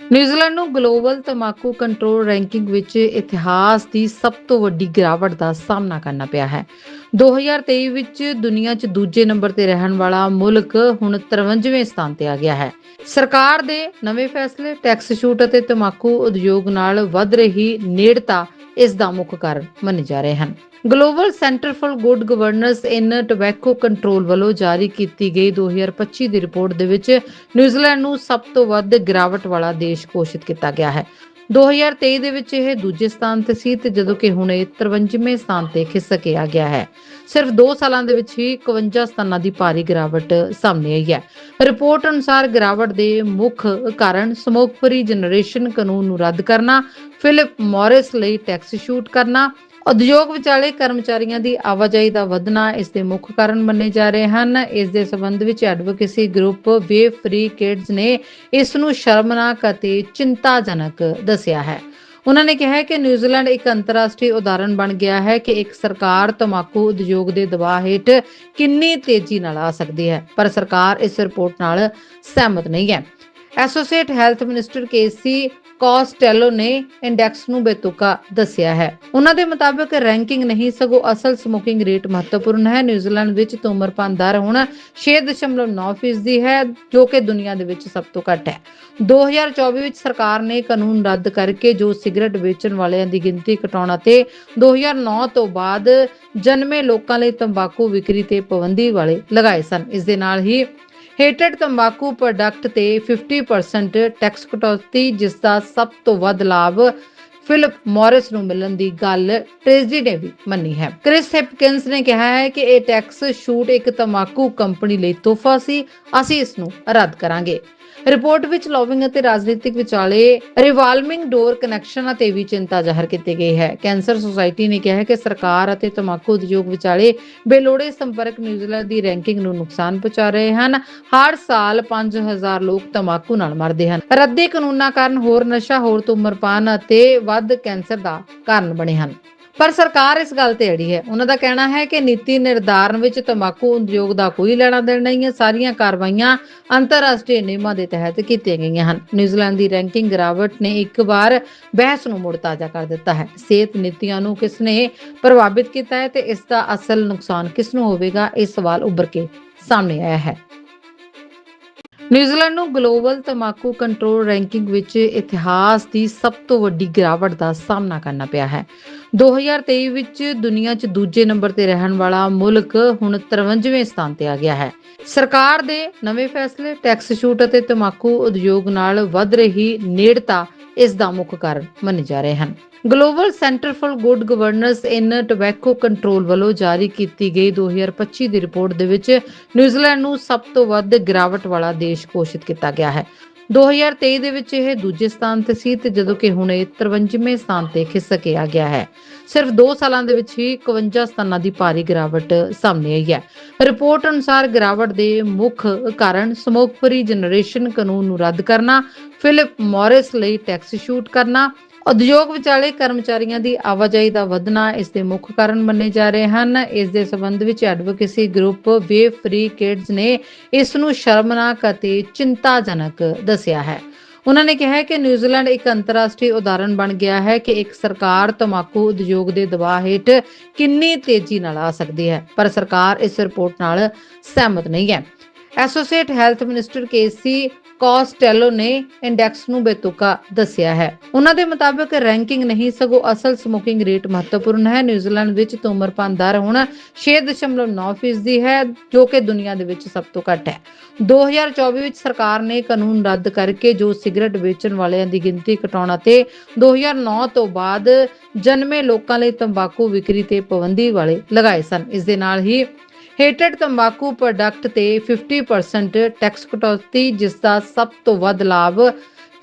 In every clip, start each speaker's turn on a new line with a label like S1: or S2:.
S1: New Zealand ਨੂੰ global ਤਮਾਕੂ control ranking ਵਿੱਚ ਇਤਿਹਾਸ ਦੀ ਸਭ ਤੋਂ ਵੱਡੀ ਗਿਰਾਵਟ ਦਾ ਸਾਹਮਣਾ ਕਰਨਾ ਪਿਆ ਹੈ। 2023 ਵਿੱਚ ਦੁਨੀਆ 'ਚ ਦੂਜੇ ਨੰਬਰ ਤੇ ਰਹਿਣ ਵਾਲਾ ਮੁਲਕ ਹੁਣ 53ਵੇਂ ਸਥਾਨ ਤੇ ਆ ਗਿਆ ਹੈ। ਸਰਕਾਰ ਦੇ ਨਵੇਂ ਫੈਸਲੇ, ਟੈਕਸ ਛੂਟ ਅਤੇ ਤਮਾਕੂ ਉਦਯੋਗ ਨਾਲ ਵੱਧ ਰਹੀ ਨੇੜਤਾ ਇਸ ਦਾ ਮੁੱਖ ਕਾਰਨ ਮੰਨੇ ਜਾ ਰਹੇ ਹਨ। Global Center for Good Governance in Tobacco Control ਵੱਲੋਂ ਜਾਰੀ ਕੀਤੀ ਗਈ 2025 ਦੀ ਰਿਪੋਰਟ ਦੇ ਵਿੱਚ ਨਿਊਜ਼ੀਲੈਂਡ ਨੂੰ ਸਭ ਤੋਂ ਵੱਧ ਗਿਰਾਵਟ ਵਾਲਾ ਦੇਸ਼ ਘੋਸ਼ਿਤ ਕੀਤਾ ਗਿਆ ਹੈ। 2023 ਦੇ ਵਿੱਚ ਇਹ ਦੂਜੇ ਸਥਾਨ ਤੇ ਸੀ ਤੇ ਜਦੋਂ ਕਿ ਹੁਣ ਇਹ 53ਵੇਂ ਸਥਾਨ ਤੇ ਖਿਸਕਿਆ ਗਿਆ ਹੈ। ਸਿਰਫ 2 ਸਾਲਾਂ ਦੇ ਵਿੱਚ ਹੀ 51 ਸਥਾਨਾਂ ਦੀ ਭਾਰੀ ਗਿਰਾਵਟ ਸਾਹਮਣੇ ਆਈ ਹੈ। ਰਿਪੋਰਟ ਅਨੁਸਾਰ ਗਿਰਾਵਟ ਦੇ ਮੁੱਖ ਕਾਰਨ ਸਮੋਕ ਫਰੀ ਜਨਰੇਸ਼ਨ ਕਾਨੂੰਨ ਨੂੰ ਰੱਦ ਕਰਨਾ, ਫਿਲਿਪ ਮੋਰਿਸ ਲਈ ਟੈਕਸ ਸ਼ੂਟ ਕਰਨਾ ਉਦਯੋਗ ਵਿਚਾਲੇ ਕਰਮਚਾਰੀਆਂ ਦੀ ਆਵਾਜਾਈ ਦਾ ਵਧਣਾ ਇਸ ਦੇ ਮੁੱਖ ਕਾਰਨ ਮੰਨੇ ਜਾ ਰਹੇ ਹਨ। ਇਸ ਦੇ ਸਬੰਧ ਵਿੱਚ advocacy group way free kids ਨੇ ਇਸ ਨੂੰ ਸ਼ਰਮਨਾਕ ਅਤੇ ਚਿੰਤਾਜਨਕ ਦੱਸਿਆ ਹੈ। ਉਹਨਾਂ ਨੇ ਕਿਹਾ ਕਿ ਨਿਊਜ਼ੀਲੈਂਡ ਇੱਕ ਅੰਤਰਰਾਸ਼ਟਰੀ ਉਦਾਹਰਣ ਬਣ ਗਿਆ ਹੈ ਕਿ ਇੱਕ ਸਰਕਾਰ ਤਮਾਕੂ ਉਦਯੋਗ ਦੇ ਦਬਾਅ ਹੇਠ ਕਿੰਨੀ ਤੇਜ਼ੀ ਨਾਲ ਆ ਸਕਦੀ ਹੈ, ਪਰ ਸਰਕਾਰ ਇਸ ਰਿਪੋਰਟ ਨਾਲ ਸਹਿਮਤ ਨਹੀਂ ਹੈ। Associate health minister Casey Costello ਨੇ ਇੰਡੈਕਸ ਨੂੰ ਬੇਤੁਕਾ ਦੱਸਿਆ ਹੈ। ਉਹਨਾਂ ਦੇ ਮੁਤਾਬਕ ਰੈਂਕਿੰਗ ਨਹੀਂ, ਸਗੋਂ ਅਸਲ ਸਮੋਕਿੰਗ ਰੇਟ ਮਹੱਤਵਪੂਰਨ ਹੈ। ਨਿਊਜ਼ੀਲੈਂਡ ਵਿੱਚ ਧੂਮਰਪਾਨ ਦਰ ਹੁਣ 6.9% ਦੀ ਹੈ, ਜੋ ਕਿ ਦੁਨੀਆ ਦੇ ਵਿੱਚ ਸਭ ਤੋਂ ਘੱਟ ਹੈ। 2024 ਵਿੱਚ ਸਰਕਾਰ ਨੇ ਕਾਨੂੰਨ ਰੱਦ ਕਰਕੇ ਜੋ ਸਿਗਰਟ ਵੇਚਣ ਵਾਲਿਆਂ ਦੀ ਗਿਣਤੀ ਘਟਾਉਣ ਅਤੇ 2009 ਤੋਂ ਬਾਅਦ ਜਨਮੇ ਲੋਕਾਂ ਲਈ ਤੰਬਾਕੂ ਵਿਕਰੀ ਤੇ ਪਾਬੰਦੀ ਵਾਲੇ ਲਗਾਏ ਸਨ। ਇਸ ਦੇ ਨਾਲ ਹੀ ਹੇਟਡ ਤੰਬਾਕੂ ਪ੍ਰੋਡਕਟ ਤੇ 50% ਟੈਕਸ ਕਟੌਤੀ, ਜਿਸ ਦਾ ਸਭ ਤੋਂ ਵੱਧ ਲਾਭ ਫਿਲਿਪ ਮੌਰਿਸ ਨੂੰ ਮਿਲਣ ਦੀ ਗੱਲ ਟ੍ਰੇਜਡੀ ਨੇ ਵੀ ਮੰਨੀ ਹੈ। ਕ੍ਰਿਸ ਹੈਪਕਿੰਸ ਨੇ ਕਿਹਾ ਹੈ ਕਿ ਇਹ ਟੈਕਸ ਛੂਟ ਇੱਕ ਤੰਬਾਕੂ ਕੰਪਨੀ ਲਈ ਤੋਹਫਾ ਸੀ। ਅਸੀਂ ਇਸ ਨੂੰ ਰੱਦ ਕਰਾਂਗੇ। ਰਿਪੋਰਟ ਵਿੱਚ ਲੌਬਿੰਗ ਅਤੇ ਰਾਜਨੀਤਿਕ ਵਿਚਾਲੇ ਰਿਵਾਲਵਿੰਗ ਡੋਰ ਕਨੈਕਸ਼ਨ ਅਤੇ ਵੀ ਚਿੰਤਾ ਜ਼ਾਹਰ ਕੀਤੀ ਗਈ ਹੈ। ਕੈਂਸਰ ਸੁਸਾਇਟੀ ਨੇ ਕਿਹਾ ਹੈ ਕਿ ਸਰਕਾਰ ਅਤੇ ਤਮਾਕੂ ਉਦਯੋਗ ਵਿਚਾਲੇ ਬੇਲੋੜੇ ਸੰਪਰਕ ਨਿਊਜ਼ੀਲੈਂਡ ਦੀ ਰੈਂਕਿੰਗ ਨੂੰ ਨੁਕਸਾਨ ਪਹੁੰਚਾ ਰਹੇ ਹਨ। ਹਰ ਸਾਲ 5000 ਲੋਕ ਤਮਾਕੂ ਨਾਲ ਮਰਦੇ ਹਨ। ਰੱਦੇ ਕਾਨੂੰਨਾਂ ਕਾਰਨ ਹੋਰ ਨਸ਼ਾ, ਹੋਰ ਤੋਂ ਧੂਮਰਪਾਨ ਅਤੇ ਵੱਧ ਕੈਂਸਰ ਦਾ ਕਾਰਨ ਬਣੇ ਹਨ। ਪਰ ਸਰਕਾਰ ਇਸ ਗੱਲ ਤੇ ਅੜੀ ਹੈ। ਉਹਨਾਂ ਦਾ ਕਹਿਣਾ ਹੈ ਕਿ ਨੀਤੀ ਨਿਰਧਾਰਨ ਵਿੱਚ ਤੰਬਾਕੂ ਉਦਯੋਗ ਦਾ ਕੋਈ ਲੈਣਾ ਦੇਣਾ ਨਹੀਂ ਹੈ। ਸਾਰੀਆਂ ਕਾਰਵਾਈਆਂ ਅੰਤਰਰਾਸ਼ਟਰੀ ਨਿਯਮਾਂ ਦੇ ਤਹਿਤ ਕੀਤੀਆਂ ਗਈਆਂ ਹਨ। ਨਿਊਜ਼ੀਲੈਂਡ ਦੀ ਰੈਂਕਿੰਗ ਗਿਰਾਵਟ ਨੇ ਇੱਕ ਵਾਰ ਬਹਿਸ ਨੂੰ ਮੁੜ ਤਾਜ਼ਾ ਕਰ ਦਿੱਤਾ ਹੈ। ਸਿਹਤ ਨੀਤੀਆਂ ਨੂੰ ਕਿਸ ਨੇ ਪ੍ਰਭਾਵਿਤ ਕੀਤਾ ਹੈ ਤੇ ਇਸ ਦਾ ਅਸਲ ਨੁਕਸਾਨ ਕਿਸ ਨੂੰ ਹੋਵੇਗਾ, ਇਹ ਸਵਾਲ ਉੱਭਰ ਕੇ ਸਾਹਮਣੇ ਆਇਆ ਹੈ। ਨਿਊਜ਼ੀਲੈਂਡ ਨੂੰ ਗਲੋਬਲ ਤਮਾਕੂ ਕੰਟਰੋਲ ਰੈਂਕਿੰਗ ਵਿੱਚ ਇਤਿਹਾਸ ਦੀ ਸਭ ਤੋਂ ਵੱਡੀ ਗਿਰਾਵਟ ਦਾ ਸਾਹਮਣਾ ਕਰਨਾ ਪਿਆ ਹੈ। 2023 ਵਿੱਚ ਦੁਨੀਆ 'ਚ ਦੂਜੇ ਨੰਬਰ ਤੇ ਰਹਿਣ ਵਾਲਾ ਮੁਲਕ ਹੁਣ 53ਵੇਂ ਸਥਾਨ ਤੇ ਆ ਗਿਆ ਹੈ। ਸਰਕਾਰ ਦੇ ਨਵੇਂ ਫੈਸਲੇ, ਟੈਕਸ ਛੂਟ ਅਤੇ ਤਮਾਕੂ ਉਦਯੋਗ ਨਾਲ ਵੱਧ ਰਹੀ ਨੇੜਤਾ ਇਸ ਦਾ ਮੁੱਖ ਕਾਰਨ ਮੰਨੇ ਜਾ ਰਹੇ ਹਨ। Global Center for Good Governance in Tobacco Control ਵੱਲੋਂ ਜਾਰੀ ਕੀਤੀ ਗਈ 2025 ਦੀ ਰਿਪੋਰਟ ਦੇ ਵਿੱਚ ਨਿਊਜ਼ੀਲੈਂਡ ਨੂੰ ਸਭ ਤੋਂ ਵੱਧ ਗਿਰਾਵਟ ਵਾਲਾ ਦੇਸ਼ ਘੋਸ਼ਿਤ ਕੀਤਾ ਗਿਆ ਹੈ। 2023 ਦੇ ਵਿੱਚ ਇਹ ਦੂਜੇ ਸਥਾਨ ਤੇ ਸੀ ਤੇ ਜਦੋਂ ਕਿ ਹੁਣ ਇਹ 53ਵੇਂ ਸਥਾਨ ਤੇ ਖਿਸਕਿਆ ਗਿਆ ਹੈ। ਸਿਰਫ 2 ਸਾਲਾਂ ਦੇ ਵਿੱਚ ਹੀ 51 ਸਥਾਨਾਂ ਦੀ ਭਾਰੀ ਗਿਰਾਵਟ ਸਾਹਮਣੇ ਆਈ ਹੈ। ਰਿਪੋਰਟ ਅਨੁਸਾਰ ਗਿਰਾਵਟ ਦੇ ਮੁੱਖ ਕਾਰਨ ਸਮੋਕ ਫਰੀ ਜਨਰੇਸ਼ਨ ਕਾਨੂੰਨ ਨੂੰ ਰੱਦ ਕਰਨਾ, ਫਿਲਿਪ ਮੋਰਿਸ ਲਈ ਟੈਕਸ ਸ਼ੂਟ ਕਰਨਾ ਉਦਯੋਗ ਵਿਚਾਲੇ ਕਰਮਚਾਰੀਆਂ ਦੀ ਆਵਾਜਾਈ ਦਾ ਵਧਣਾ ਇਸ ਦੇ ਮੁੱਖ ਕਾਰਨ ਮੰਨੇ ਜਾ ਰਹੇ ਹਨ। ਇਸ ਦੇ ਸਬੰਧ ਵਿੱਚ advocacy group way free kids ਨੇ ਇਸ ਨੂੰ ਸ਼ਰਮਨਾਕ ਅਤੇ ਚਿੰਤਾਜਨਕ ਦੱਸਿਆ ਹੈ। ਉਹਨਾਂ ਨੇ ਕਿਹਾ ਕਿ ਨਿਊਜ਼ੀਲੈਂਡ ਇੱਕ ਅੰਤਰਰਾਸ਼ਟਰੀ ਉਦਾਹਰਣ ਬਣ ਗਿਆ ਹੈ ਕਿ ਇੱਕ ਸਰਕਾਰ ਤਮਾਕੂ ਉਦਯੋਗ ਦੇ ਦਬਾਅ ਹੇਠ ਕਿੰਨੀ ਤੇਜ਼ੀ ਨਾਲ ਆ ਸਕਦੀ ਹੈ, ਪਰ ਸਰਕਾਰ ਇਸ ਰਿਪੋਰਟ ਨਾਲ ਸਹਿਮਤ ਨਹੀਂ ਹੈ। Associate health minister Casey Costello ਨੇ ਇੰਡੈਕਸ ਨੂੰ ਬੇਤੁਕਾ ਦੱਸਿਆ ਹੈ। ਉਹਨਾਂ ਦੇ ਮੁਤਾਬਕ ਰੈਂਕਿੰਗ ਨਹੀਂ, ਸਗੋਂ ਅਸਲ ਸਮੋਕਿੰਗ ਰੇਟ ਮਹੱਤਵਪੂਰਨ ਹੈ। ਨਿਊਜ਼ੀਲੈਂਡ ਵਿੱਚ ਧੂਮਰਪਾਨ ਦਰ ਹੁਣ 6.9% ਦੀ ਹੈ, ਜੋ ਕਿ ਦੁਨੀਆ ਦੇ ਵਿੱਚ ਸਭ ਤੋਂ ਘੱਟ ਹੈ। 2024 ਵਿੱਚ ਸਰਕਾਰ ਨੇ ਕਾਨੂੰਨ ਰੱਦ ਕਰਕੇ ਜੋ ਸਿਗਰਟ ਵੇਚਣ ਵਾਲਿਆਂ ਦੀ ਗਿਣਤੀ ਘਟਾਉਣ ਅਤੇ 2009 ਤੋਂ ਬਾਅਦ ਜਨਮੇ ਲੋਕਾਂ ਲਈ ਤੰਬਾਕੂ ਵਿਕਰੀ ਤੇ ਪਾਬੰਦੀ ਵਾਲੇ ਲਗਾਏ ਸਨ। ਇਸ ਦੇ ਨਾਲ ਹੀ ਹੇਟਡ ਤੰਬਾਕੂ ਪ੍ਰੋਡਕਟ ਤੇ 50% ਟੈਕਸ ਕਟੌਤੀ, ਜਿਸ ਦਾ ਸਭ ਤੋਂ ਵੱਧ ਲਾਭ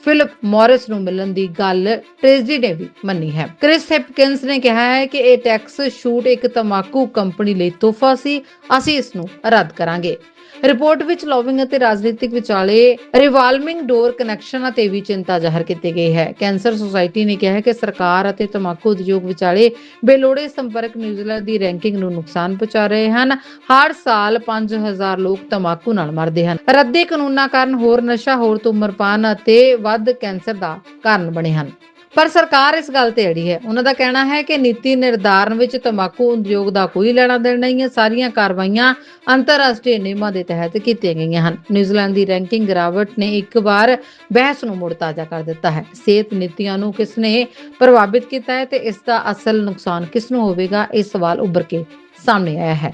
S1: ਫਿਲਿਪ ਮੌਰਿਸ ਨੂੰ ਮਿਲਣ ਦੀ ਗੱਲ ਟ੍ਰੇਜ਼ੀ ਨੇ ਵੀ ਮੰਨੀ ਹੈ। ਕ੍ਰਿਸ ਹੈਪਕਿੰਸ ਨੇ ਕਿਹਾ ਹੈ ਕਿ ਇਹ ਟੈਕਸ ਛੂਟ ਇੱਕ ਤੰਬਾਕੂ ਕੰਪਨੀ ਲਈ ਤੋਹਫਾ ਸੀ। ਅਸੀਂ ਇਸ ਨੂੰ ਰੱਦ ਕਰਾਂਗੇ। ਰਿਪੋਰਟ ਵਿੱਚ ਲੌਬਿੰਗ ਅਤੇ ਰਾਜਨੀਤਿਕ ਵਿਚਾਲੇ ਰਿਵਾਲਵਿੰਗ ਡੋਰ ਕਨੈਕਸ਼ਨਾਂ ਤੇ ਵੀ ਚਿੰਤਾ ਜ਼ਾਹਰ ਕੀਤੀ ਗਈ ਹੈ। ਕੈਂਸਰ ਸੁਸਾਇਟੀ ਨੇ ਕਿਹਾ ਹੈ ਕਿ ਸਰਕਾਰ ਅਤੇ ਤਮਾਕੂ ਉਦਯੋਗ ਵਿਚਾਲੇ ਬੇਲੋੜੇ ਸੰਪਰਕ ਨਿਊਜ਼ੀਲੈਂਡ ਦੀ ਰੈਂਕਿੰਗ ਨੂੰ ਨੁਕਸਾਨ ਪਹੁੰਚਾ ਰਹੇ ਹਨ। ਹਰ ਸਾਲ 5000 ਲੋਕ ਤਮਾਕੂ ਨਾਲ ਮਰਦੇ ਹਨ। ਰੱਦੇ ਕਾਨੂੰਨਾਂ ਕਾਰਨ ਹੋਰ ਨਸ਼ਾ, ਹੋਰ ਤੋਂ ਧੂਮਰਪਾਨ ਅਤੇ ਵੱਧ ਕੈਂਸਰ ਦਾ ਕਾਰਨ ਬਣੇ ਹਨ। ਪਰ ਸਰਕਾਰ ਇਸ ਗੱਲ ਤੇ ਅੜੀ ਹੈ। ਉਹਨਾਂ ਦਾ ਕਹਿਣਾ ਹੈ ਕਿ ਨੀਤੀ ਨਿਰਧਾਰਨ ਵਿੱਚ ਤੰਬਾਕੂ ਉਦਯੋਗ ਦਾ ਕੋਈ ਲੈਣਾ ਦੇਣਾ ਨਹੀਂ ਹੈ। ਸਾਰੀਆਂ ਕਾਰਵਾਈਆਂ ਅੰਤਰਰਾਸ਼ਟਰੀ ਨਿਯਮਾਂ ਦੇ ਤਹਿਤ ਕੀਤੀਆਂ ਗਈਆਂ ਹਨ। ਨਿਊਜ਼ੀਲੈਂਡ ਦੀ ਰੈਂਕਿੰਗ ਗਿਰਾਵਟ ਨੇ ਇੱਕ ਵਾਰ ਬਹਿਸ ਨੂੰ ਮੁੜ ਤਾਜ਼ਾ ਕਰ ਦਿੱਤਾ ਹੈ। ਸਿਹਤ ਨੀਤੀਆਂ ਨੂੰ ਕਿਸ ਨੇ ਪ੍ਰਭਾਵਿਤ ਕੀਤਾ ਹੈ ਤੇ ਇਸ ਦਾ ਅਸਲ ਨੁਕਸਾਨ ਕਿਸ ਨੂੰ ਹੋਵੇਗਾ, ਇਹ ਸਵਾਲ ਉੱਭਰ ਕੇ ਸਾਹਮਣੇ ਆਇਆ ਹੈ।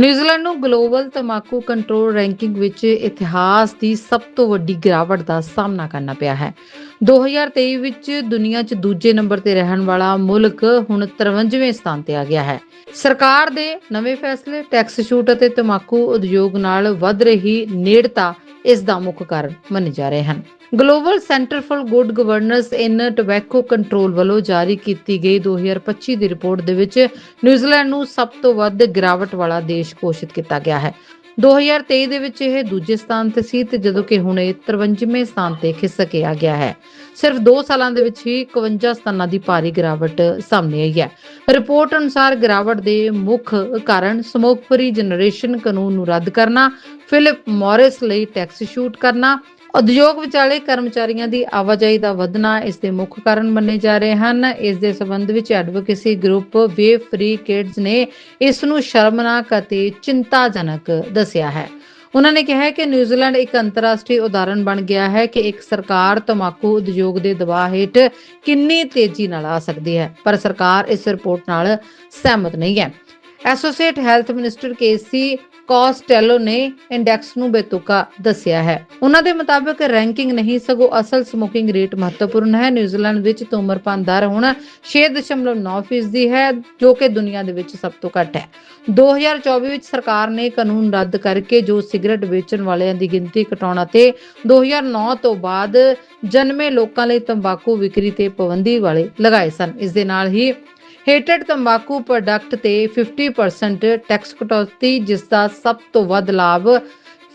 S1: ਨਿਊਜ਼ੀਲੈਂਡ ਨੂੰ ਗਲੋਬਲ ਤਮਾਕੂ ਕੰਟਰੋਲ ਰੈਂਕਿੰਗ ਵਿੱਚ ਇਤਿਹਾਸ ਦੀ ਸਭ ਤੋਂ ਵੱਡੀ ਗਿਰਾਵਟ ਦਾ ਸਾਹਮਣਾ ਕਰਨਾ ਪਿਆ ਹੈ। 2023 ਵਿੱਚ ਦੁਨੀਆ 'ਚ ਦੂਜੇ ਨੰਬਰ ਤੇ ਰਹਿਣ ਵਾਲਾ ਮੁਲਕ ਹੁਣ 53ਵੇਂ ਸਥਾਨ ਤੇ ਆ ਗਿਆ ਹੈ। ਸਰਕਾਰ ਦੇ ਨਵੇਂ ਫੈਸਲੇ, ਟੈਕਸ ਛੂਟ ਅਤੇ ਤਮਾਕੂ ਉਦਯੋਗ ਨਾਲ ਵੱਧ ਰਹੀ ਨੇੜਤਾ ਇਸ ਦਾ ਮੁੱਖ ਕਾਰਨ ਮੰਨੇ ਜਾ ਰਹੇ ਹਨ। Global Center for Good Governance in Tobacco Control ਵੱਲੋਂ ਜਾਰੀ ਕੀਤੀ ਗਈ 2025 ਦੀ ਰਿਪੋਰਟ ਦੇ ਵਿੱਚ ਨਿਊਜ਼ੀਲੈਂਡ ਨੂੰ ਸਭ ਤੋਂ ਵੱਧ ਗਿਰਾਵਟ ਵਾਲਾ ਦੇਸ਼ ਘੋਸ਼ਿਤ ਕੀਤਾ ਗਿਆ ਹੈ। 2023 ਦੇ ਵਿੱਚ ਇਹ ਦੂਜੇ ਸਥਾਨ ਤੇ ਸੀ ਤੇ ਜਦੋਂ ਕਿ ਹੁਣ ਇਹ 53ਵੇਂ ਸਥਾਨ ਤੇ ਖਿਸਕਿਆ ਗਿਆ ਹੈ। ਸਿਰਫ 2 ਸਾਲਾਂ ਦੇ ਵਿੱਚ ਹੀ 51 ਸਥਾਨਾਂ ਦੀ ਭਾਰੀ ਗਿਰਾਵਟ ਸਾਹਮਣੇ ਆਈ ਹੈ। ਰਿਪੋਰਟ ਅਨੁਸਾਰ ਗਿਰਾਵਟ ਦੇ ਮੁੱਖ ਕਾਰਨ ਸਮੋਕ ਫਰੀ ਜਨਰੇਸ਼ਨ ਕਾਨੂੰਨ ਨੂੰ ਰੱਦ ਕਰਨਾ, ਫਿਲਿਪ ਮੋਰਿਸ ਲਈ ਟੈਕਸ ਸ਼ੂਟ ਕਰਨਾ ਉਦਯੋਗ ਵਿਚਾਲੇ ਕਰਮਚਾਰੀਆਂ ਦੀ ਆਵਾਜਾਈ ਦਾ ਵਧਣਾ ਇਸ ਦੇ ਮੁੱਖ ਕਾਰਨ ਮੰਨੇ ਜਾ ਰਹੇ ਹਨ। ਇਸ ਦੇ ਸਬੰਧ ਵਿੱਚ advocacy group Vape Free Kids ਨੇ ਇਸ ਨੂੰ ਸ਼ਰਮਨਾਕ ਅਤੇ ਚਿੰਤਾਜਨਕ ਦੱਸਿਆ ਹੈ। ਉਹਨਾਂ ਨੇ ਕਿਹਾ ਕਿ ਨਿਊਜ਼ੀਲੈਂਡ ਇੱਕ ਅੰਤਰਰਾਸ਼ਟਰੀ ਉਦਾਹਰਣ ਬਣ ਗਿਆ ਹੈ ਕਿ ਇੱਕ ਸਰਕਾਰ ਤਮਾਕੂ ਉਦਯੋਗ ਦੇ ਦਬਾਅ ਹੇਠ ਕਿੰਨੀ ਤੇਜ਼ੀ ਨਾਲ ਆ ਸਕਦੀ ਹੈ, ਪਰ ਸਰਕਾਰ ਇਸ ਰਿਪੋਰਟ ਨਾਲ ਸਹਿਮਤ ਨਹੀਂ ਹੈ। Associate health minister Casey Costello ਨੇ ਇੰਡੈਕਸ ਨੂੰ ਬੇਤੁਕਾ ਦੱਸਿਆ ਹੈ। ਉਹਨਾਂ ਦੇ ਮੁਤਾਬਕ ਰੈਂਕਿੰਗ ਨਹੀਂ, ਸਗੋਂ ਅਸਲ ਸਮੋਕਿੰਗ ਰੇਟ ਮਹੱਤਵਪੂਰਨ ਹੈ। ਨਿਊਜ਼ੀਲੈਂਡ ਵਿੱਚ ਧੂਮਰਪਾਨ ਦਰ ਹੁਣ 6.9% ਦੀ ਹੈ, ਜੋ ਕਿ ਦੁਨੀਆ ਦੇ ਵਿੱਚ ਸਭ ਤੋਂ ਘੱਟ ਹੈ। 2024 ਵਿੱਚ ਸਰਕਾਰ ਨੇ ਕਾਨੂੰਨ ਰੱਦ ਕਰਕੇ ਜੋ ਸਿਗਰਟ ਵੇਚਣ ਵਾਲਿਆਂ ਦੀ ਗਿਣਤੀ ਘਟਾਉਣ ਅਤੇ 2009 ਤੋਂ ਬਾਅਦ ਜਨਮੇ ਲੋਕਾਂ ਲਈ ਤੰਬਾਕੂ ਵਿਕਰੀ ਤੇ ਪਾਬੰਦੀ ਵਾਲੇ ਲਗਾਏ ਸਨ। ਇਸ ਦੇ ਨਾਲ ਹੀ ਹੇਟਡ ਤੰਬਾਕੂ ਪ੍ਰੋਡਕਟ ਤੇ 50% ਟੈਕਸ ਕਟੌਤੀ, ਜਿਸ ਦਾ ਸਭ ਤੋਂ ਵੱਧ ਲਾਭ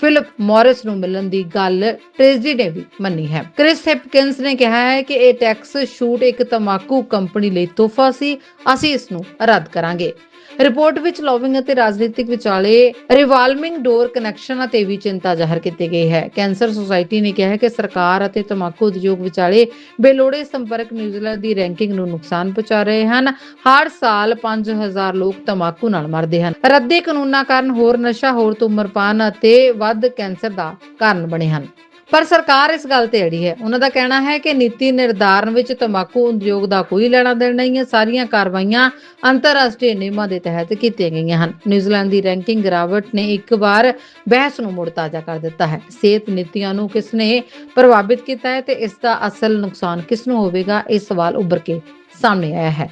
S1: ਫਿਲਿਪ ਮੌਰਿਸ ਨੂੰ ਮਿਲਣ ਦੀ ਗੱਲ ਟ੍ਰੇਜਡੀ ਨੇ ਵੀ ਮੰਨੀ ਹੈ। ਕ੍ਰਿਸ ਹੈਪਕਿੰਸ ਨੇ ਕਿਹਾ ਹੈ ਕਿ ਇਹ ਟੈਕਸ ਛੂਟ ਇੱਕ ਤੰਬਾਕੂ ਕੰਪਨੀ ਲਈ ਤੋਹਫਾ ਸੀ। ਅਸੀਂ ਇਸ ਨੂੰ ਰੱਦ ਕਰਾਂਗੇ। ਰਿਪੋਰਟ ਵਿੱਚ ਲੌਬਿੰਗ ਅਤੇ ਰਾਜਨੀਤਿਕ ਵਿਚਾਲੇ ਰਿਵਾਲਵਿੰਗ ਡੋਰ ਕਨੈਕਸ਼ਨਾਂ ਤੇ ਵੀ ਚਿੰਤਾ ਜ਼ਾਹਰ ਕੀਤੀ ਗਈ ਹੈ। ਕੈਂਸਰ ਸੁਸਾਇਟੀ ਨੇ ਕਿਹਾ ਹੈ ਕਿ ਸਰਕਾਰ ਅਤੇ ਤਮਾਕੂ ਉਦਯੋਗ ਵਿਚਾਲੇ ਬੇਲੋੜੇ ਸੰਪਰਕ ਨਿਊਜ਼ੀਲੈਂਡ ਦੀ ਰੈਂਕਿੰਗ ਨੂੰ ਨੁਕਸਾਨ ਪਹੁੰਚਾ ਰਹੇ ਹਨ। ਹਰ ਸਾਲ 5000 ਲੋਕ ਤਮਾਕੂ ਨਾਲ ਮਰਦੇ ਹਨ। ਰੱਦੇ ਕਾਨੂੰਨਾਂ ਕਾਰਨ ਹੋਰ ਨਸ਼ਾ, ਹੋਰ ਤੋਂ ਧੂਮਰਪਾਨ ਅਤੇ ਵੱਧ ਕੈਂਸਰ ਦਾ ਕਾਰਨ ਬਣੇ ਹਨ। ਪਰ ਸਰਕਾਰ ਇਸ ਗੱਲ ਤੇ ਅੜੀ ਹੈ। ਉਹਨਾਂ ਦਾ ਕਹਿਣਾ ਹੈ ਕਿ ਨੀਤੀ ਨਿਰਧਾਰਨ ਵਿੱਚ ਤੰਬਾਕੂ ਉਦਯੋਗ ਦਾ ਕੋਈ ਲੈਣਾ ਦੇਣਾ ਨਹੀਂ ਹੈ। ਸਾਰੀਆਂ ਕਾਰਵਾਈਆਂ ਅੰਤਰਰਾਸ਼ਟਰੀ ਨਿਯਮਾਂ ਦੇ ਤਹਿਤ ਕੀਤੀਆਂ ਗਈਆਂ ਹਨ। ਨਿਊਜ਼ੀਲੈਂਡ ਦੀ ਰੈਂਕਿੰਗ ਗਿਰਾਵਟ ਨੇ ਇੱਕ ਵਾਰ ਬਹਿਸ ਨੂੰ ਮੁੜ ਤਾਜ਼ਾ ਕਰ ਦਿੱਤਾ ਹੈ। ਸਿਹਤ ਨੀਤੀਆਂ ਨੂੰ ਕਿਸ ਨੇ ਪ੍ਰਭਾਵਿਤ ਕੀਤਾ ਹੈ ਤੇ ਇਸ ਦਾ ਅਸਲ ਨੁਕਸਾਨ ਕਿਸ ਨੂੰ ਹੋਵੇਗਾ, ਇਹ ਸਵਾਲ ਉੱਭਰ ਕੇ ਸਾਹਮਣੇ ਆਇਆ ਹੈ।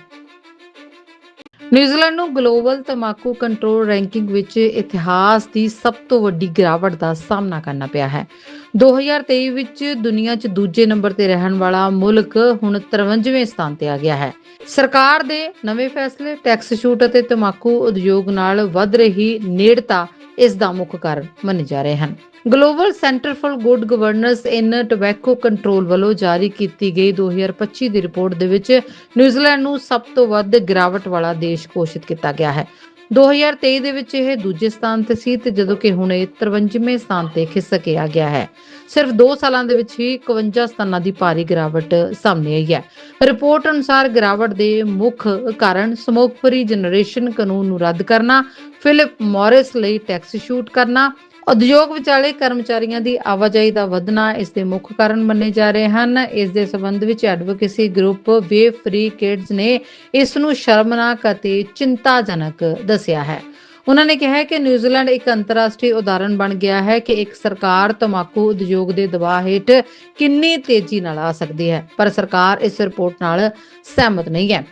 S1: ਨਿਊਜ਼ੀਲੈਂਡ ਨੂੰ ਗਲੋਬਲ ਤਮਾਕੂ ਕੰਟਰੋਲ ਰੈਂਕਿੰਗ ਵਿੱਚ ਇਤਿਹਾਸ ਦੀ ਸਭ ਤੋਂ ਵੱਡੀ ਗਿਰਾਵਟ ਦਾ ਸਾਹਮਣਾ ਕਰਨਾ ਪਿਆ ਹੈ। 2023 ਵਿੱਚ ਦੁਨੀਆ 'ਚ ਦੂਜੇ ਨੰਬਰ ਤੇ ਰਹਿਣ ਵਾਲਾ ਮੁਲਕ ਹੁਣ 53ਵੇਂ ਸਥਾਨ ਤੇ ਆ ਗਿਆ ਹੈ। ਸਰਕਾਰ ਦੇ ਨਵੇਂ ਫੈਸਲੇ, ਟੈਕਸ ਛੂਟ ਅਤੇ ਤਮਾਕੂ ਉਦਯੋਗ ਨਾਲ ਵੱਧ ਰਹੀ ਨੇੜਤਾ ਇਸ ਦਾ ਮੁੱਖ ਕਾਰਨ ਮੰਨੇ ਜਾ ਰਹੇ ਹਨ। Global Center for Good Governance in Tobacco Control ਵੱਲੋਂ ਜਾਰੀ ਕੀਤੀ ਗਈ 2025 ਦੀ ਰਿਪੋਰਟ ਦੇ ਵਿੱਚ ਨਿਊਜ਼ੀਲੈਂਡ ਨੂੰ ਸਭ ਤੋਂ ਵੱਧ ਗਿਰਾਵਟ ਵਾਲਾ ਦੇਸ਼ ਘੋਸ਼ਿਤ ਕੀਤਾ ਗਿਆ ਹੈ। 2023 ਦੇ ਵਿੱਚ ਇਹ ਦੂਜੇ ਸਥਾਨ ਤੇ ਸੀ ਤੇ ਜਦੋਂ ਕਿ ਹੁਣ ਇਹ 53ਵੇਂ ਸਥਾਨ ਤੇ ਖਿਸਕਿਆ ਗਿਆ ਹੈ। ਸਿਰਫ 2 ਸਾਲਾਂ ਦੇ ਵਿੱਚ ਹੀ 51 ਸਥਾਨਾਂ ਦੀ ਭਾਰੀ ਗਿਰਾਵਟ ਸਾਹਮਣੇ ਆਈ ਹੈ। ਰਿਪੋਰਟ ਅਨੁਸਾਰ ਗਿਰਾਵਟ ਦੇ ਮੁੱਖ ਕਾਰਨ ਸਮੋਕ ਫਰੀ ਜਨਰੇਸ਼ਨ ਕਾਨੂੰਨ ਨੂੰ ਰੱਦ ਕਰਨਾ, ਫਿਲਿਪ ਮੋਰਿਸ ਲਈ ਟੈਕਸ ਸ਼ੂਟ ਕਰਨਾ ਉਦਯੋਗ ਵਿਚਾਲੇ ਕਰਮਚਾਰੀਆਂ ਦੀ ਆਵਾਜਾਈ ਦਾ ਵਧਣਾ ਇਸ ਦੇ ਮੁੱਖ ਕਾਰਨ ਮੰਨੇ ਜਾ ਰਹੇ ਹਨ। ਇਸ ਦੇ ਸਬੰਧ ਵਿੱਚ advocacy group Vape Free Kids ਨੇ ਇਸ ਨੂੰ ਸ਼ਰਮਨਾਕ ਅਤੇ ਚਿੰਤਾਜਨਕ ਦੱਸਿਆ ਹੈ। ਉਹਨਾਂ ਨੇ ਕਿਹਾ ਕਿ ਨਿਊਜ਼ੀਲੈਂਡ ਇੱਕ ਅੰਤਰਰਾਸ਼ਟਰੀ ਉਦਾਹਰਣ ਬਣ ਗਿਆ ਹੈ ਕਿ ਇੱਕ ਸਰਕਾਰ ਤਮਾਕੂ ਉਦਯੋਗ ਦੇ ਦਬਾਅ ਹੇਠ ਕਿੰਨੀ ਤੇਜ਼ੀ ਨਾਲ ਆ ਸਕਦੀ ਹੈ, ਪਰ ਸਰਕਾਰ ਇਸ ਰਿਪੋਰਟ ਨਾਲ ਸਹਿਮਤ ਨਹੀਂ ਹੈ।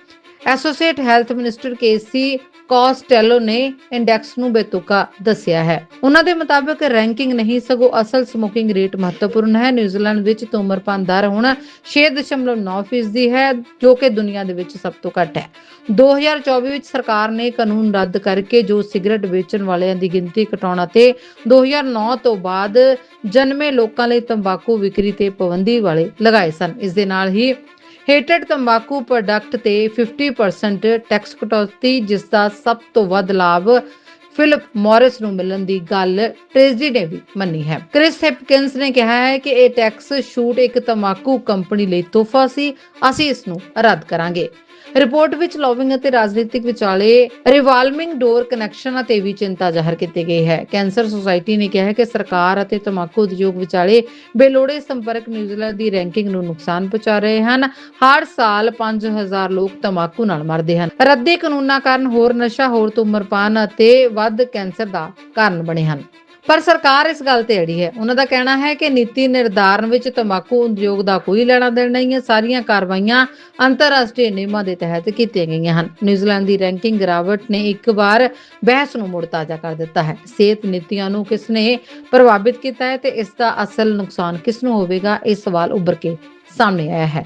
S1: Associate health minister Casey Costello ਨੇ ਇੰਡੈਕਸ ਨੂੰ ਬੇਤੁਕਾ ਦੱਸਿਆ ਹੈ। ਉਹਨਾਂ ਦੇ ਮੁਤਾਬਕ ਰੈਂਕਿੰਗ ਨਹੀਂ, ਸਗੋਂ ਅਸਲ ਸਮੋਕਿੰਗ ਰੇਟ ਮਹੱਤਵਪੂਰਨ ਹੈ। ਨਿਊਜ਼ੀਲੈਂਡ ਵਿੱਚ ਧੂਮਰਪਾਨ ਦਰ ਹੁਣ 6.9% ਫੀਸਦੀ ਹੈ, ਜੋ ਕਿ ਦੁਨੀਆ ਦੇ ਵਿੱਚ ਸਭ ਤੋਂ ਘੱਟ ਹੈ। 2024 ਵਿੱਚ ਸਰਕਾਰ ਨੇ ਕਾਨੂੰਨ ਰੱਦ ਕਰਕੇ ਜੋ ਸਿਗਰਟ ਵੇਚਣ ਵਾਲਿਆਂ ਦੀ ਗਿਣਤੀ ਘਟਾਉਣ ਅਤੇ 2009 ਤੋਂ ਬਾਅਦ ਜਨਮੇ ਲੋਕਾਂ ਲਈ ਤੰਬਾਕੂ ਵਿਕਰੀ ਤੇ ਪਾਬੰਦੀ ਵਾਲੇ ਲਗਾਏ ਸਨ। ਇਸ ਦੇ ਨਾਲ ਹੀ ਹੇਟਡ ਤੰਬਾਕੂ ਪ੍ਰੋਡਕਟ ਤੇ 50% ਟੈਕਸ ਕਟੌਤੀ, ਜਿਸ ਦਾ ਸਭ ਤੋਂ ਵੱਧ ਲਾਭ ਫਿਲਿਪ ਮੌਰਿਸ ਨੂੰ ਮਿਲਣ ਦੀ ਗੱਲ ਟ੍ਰੇਜ਼ੀ ਨੇ ਵੀ ਮੰਨੀ ਹੈ। ਕ੍ਰਿਸ ਹਿਪਕਿੰਸ ਨੇ ਕਿਹਾ ਹੈ ਕਿ ਇਹ ਟੈਕਸ ਛੂਟ ਇੱਕ ਤੰਬਾਕੂ ਕੰਪਨੀ ਲਈ ਤੋਹਫਾ ਸੀ। ਅਸੀਂ ਇਸ ਨੂੰ ਰੱਦ ਕਰਾਂਗੇ। ਰਿਪੋਰਟ ਵਿੱਚ ਲੌਬਿੰਗ ਅਤੇ ਰਾਜਨੀਤਿਕ ਵਿਚਾਲੇ ਰਿਵਾਲਵਿੰਗ ਡੋਰ ਕਨੈਕਸ਼ਨਾਂ ਤੇ ਵੀ ਚਿੰਤਾ ਜ਼ਾਹਰ ਕੀਤੀ ਗਈ ਹੈ। ਕੈਂਸਰ ਸੁਸਾਇਟੀ ਨੇ ਕਿਹਾ ਹੈ ਕਿ ਸਰਕਾਰ ਅਤੇ ਤੰਬਾਕੂ ਉਦਯੋਗ ਵਿਚਾਲੇ ਬੇਲੋੜੇ ਸੰਪਰਕ ਨਿਊਜ਼ੀਲੈਂਡ ਦੀ ਰੈਂਕਿੰਗ ਨੂੰ ਨੁਕਸਾਨ ਪਹੁੰਚਾ ਰਹੇ ਹਨ। ਹਰ ਸਾਲ 5000 ਲੋਕ ਤੰਬਾਕੂ ਨਾਲ ਮਰਦੇ ਹਨ। ਰੱਦੇ ਕਾਨੂੰਨਾਂ ਕਾਰਨ ਹੋਰ ਨਸ਼ਾ, ਹੋਰ ਤੋਂ ਧੂਮਰਪਾਨ ਅਤੇ ਵੱਧ ਕੈਂਸਰ ਦਾ ਕਾਰਨ ਬਣੇ ਹਨ। ਪਰ ਸਰਕਾਰ ਇਸ ਗੱਲ ਤੇ ਅੜੀ ਹੈ। ਉਹਨਾਂ ਦਾ ਕਹਿਣਾ ਹੈ ਕਿ ਨੀਤੀ ਨਿਰਧਾਰਨ ਵਿੱਚ ਤੰਬਾਕੂ ਉਦਯੋਗ ਦਾ ਕੋਈ ਲੈਣਾ ਦੇਣਾ ਨਹੀਂ ਹੈ। ਸਾਰੀਆਂ ਕਾਰਵਾਈਆਂ ਅੰਤਰਰਾਸ਼ਟਰੀ ਨਿਯਮਾਂ ਦੇ ਤਹਿਤ ਕੀਤੀਆਂ ਗਈਆਂ ਹਨ। ਨਿਊਜ਼ੀਲੈਂਡ ਦੀ ਰੈਂਕਿੰਗ ਗਿਰਾਵਟ ਨੇ ਇੱਕ ਵਾਰ ਬਹਿਸ ਨੂੰ ਮੁੜ ਤਾਜ਼ਾ ਕਰ ਦਿੱਤਾ ਹੈ। ਸਿਹਤ ਨੀਤੀਆਂ ਨੂੰ ਕਿਸ ਨੇ ਪ੍ਰਭਾਵਿਤ ਕੀਤਾ ਹੈ ਤੇ ਇਸ ਦਾ ਅਸਲ ਨੁਕਸਾਨ ਕਿਸ ਨੂੰ ਹੋਵੇਗਾ, ਇਹ ਸਵਾਲ ਉੱਭਰ ਕੇ ਸਾਹਮਣੇ ਆਇਆ ਹੈ।